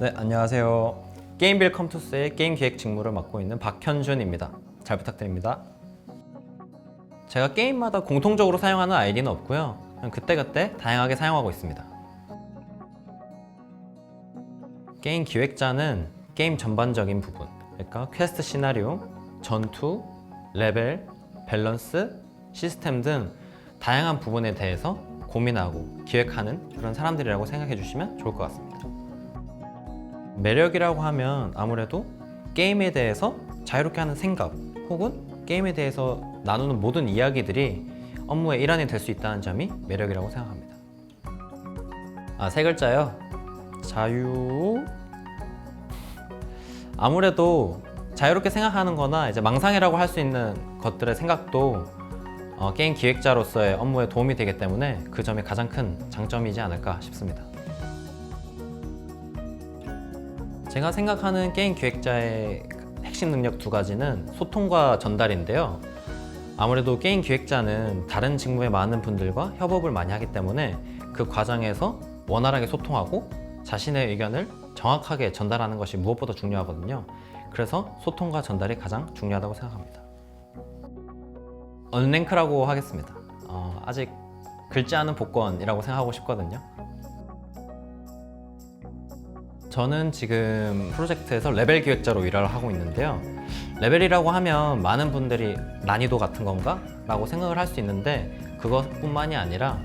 네, 안녕하세요. 게임빌 컴투스의 게임 기획 직무를 맡고 있는 박현준입니다. 잘 부탁드립니다. 제가 게임마다 공통적으로 사용하는 아이디는 없고요. 그때그때 다양하게 사용하고 있습니다. 게임 기획자는 게임 전반적인 부분, 그러니까 퀘스트 시나리오, 전투, 레벨, 밸런스, 시스템 등 다양한 부분에 대해서 고민하고 기획하는 그런 사람들이라고 생각해 주시면 좋을 것 같습니다. 매력이라고 하면 아무래도 게임에 대해서 자유롭게 하는 생각 혹은 게임에 대해서 나누는 모든 이야기들이 업무의 일환이 될 수 있다는 점이 매력이라고 생각합니다. 아, 세 글자요. 자유. 아무래도 자유롭게 생각하는 거나 이제 망상이라고 할 수 있는 것들의 생각도 어, 게임 기획자로서의 업무에 도움이 되기 때문에 그 점이 가장 큰 장점이지 않을까 싶습니다. 제가 생각하는 게임 기획자의 핵심 능력 두 가지는 소통과 전달인데요. 아무래도 게임 기획자는 다른 직무에 많은 분들과 협업을 많이 하기 때문에 그 과정에서 원활하게 소통하고 자신의 의견을 정확하게 전달하는 것이 무엇보다 중요하거든요. 그래서 소통과 전달이 가장 중요하다고 생각합니다. 언랭크라고 하겠습니다. 어, 아직 긁지 않은 복권이라고 생각하고 싶거든요. 저는 지금 프로젝트에서 레벨 기획자로 일을 하고 있는데요. 레벨이라고 하면 많은 분들이 난이도 같은 건가? 라고 생각을 할 수 있는데 그것뿐만이 아니라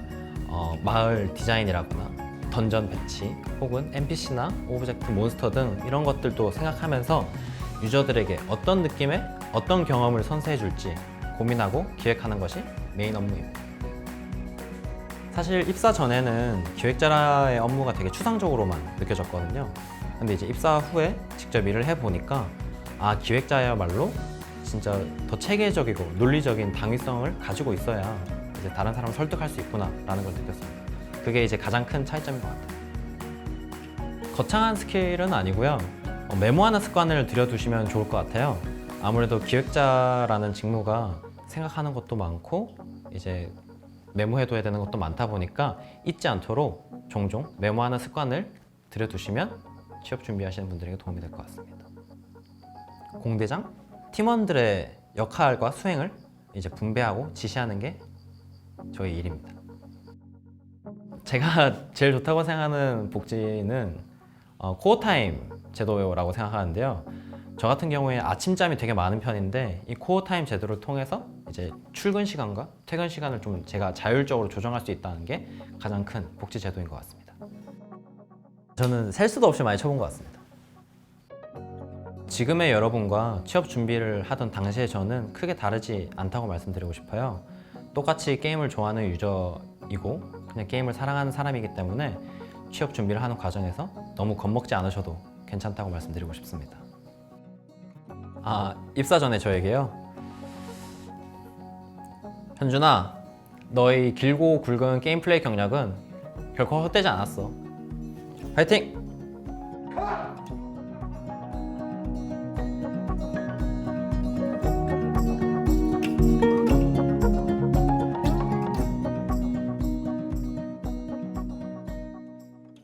어, 마을 디자인이라거나 던전 배치 혹은 NPC나 오브젝트 몬스터 등 이런 것들도 생각하면서 유저들에게 어떤 느낌의 어떤 경험을 선사해 줄지 고민하고 기획하는 것이 메인 업무입니다. 사실 입사 전에는 기획자의 업무가 되게 추상적으로만 느껴졌거든요. 근데 이제 입사 후에 직접 일을 해보니까 아, 기획자야말로 진짜 더 체계적이고 논리적인 당위성을 가지고 있어야 이제 다른 사람을 설득할 수 있구나라는 걸 느꼈습니다. 그게 이제 가장 큰 차이점인 것 같아요. 거창한 스킬은 아니고요. 어, 메모하는 습관을 들여두시면 좋을 것 같아요. 아무래도 기획자라는 직무가 생각하는 것도 많고 이제 메모해둬야 되는 것도 많다 보니까 잊지 않도록 종종 메모하는 습관을 들여두시면 취업 준비하시는 분들에게 도움이 될 것 같습니다. 공대장 팀원들의 역할과 수행을 이제 분배하고 지시하는 게 저희 일입니다. 제가 제일 좋다고 생각하는 복지는 어, 코어 타임 제도라고 생각하는데요. 저 같은 경우에 아침잠이 되게 많은 편인데 이 코어 타임 제도를 통해서 이제 출근 시간과 퇴근 시간을 좀 제가 자율적으로 조정할 수 있다는 게 가장 큰 복지 제도인 것 같습니다. 저는 셀 수도 없이 많이 쳐본 것 같습니다. 지금의 여러분과 취업 준비를 하던 당시의 저는 크게 다르지 않다고 말씀드리고 싶어요. 똑같이 게임을 좋아하는 유저이고 그냥 게임을 사랑하는 사람이기 때문에 취업 준비를 하는 과정에서 너무 겁먹지 않으셔도 괜찮다고 말씀드리고 싶습니다. 아 입사 전에 저에게요. 현준아, 너의 길고 굵은 게임 플레이 경력은 결코 헛되지 않았어. 화이팅!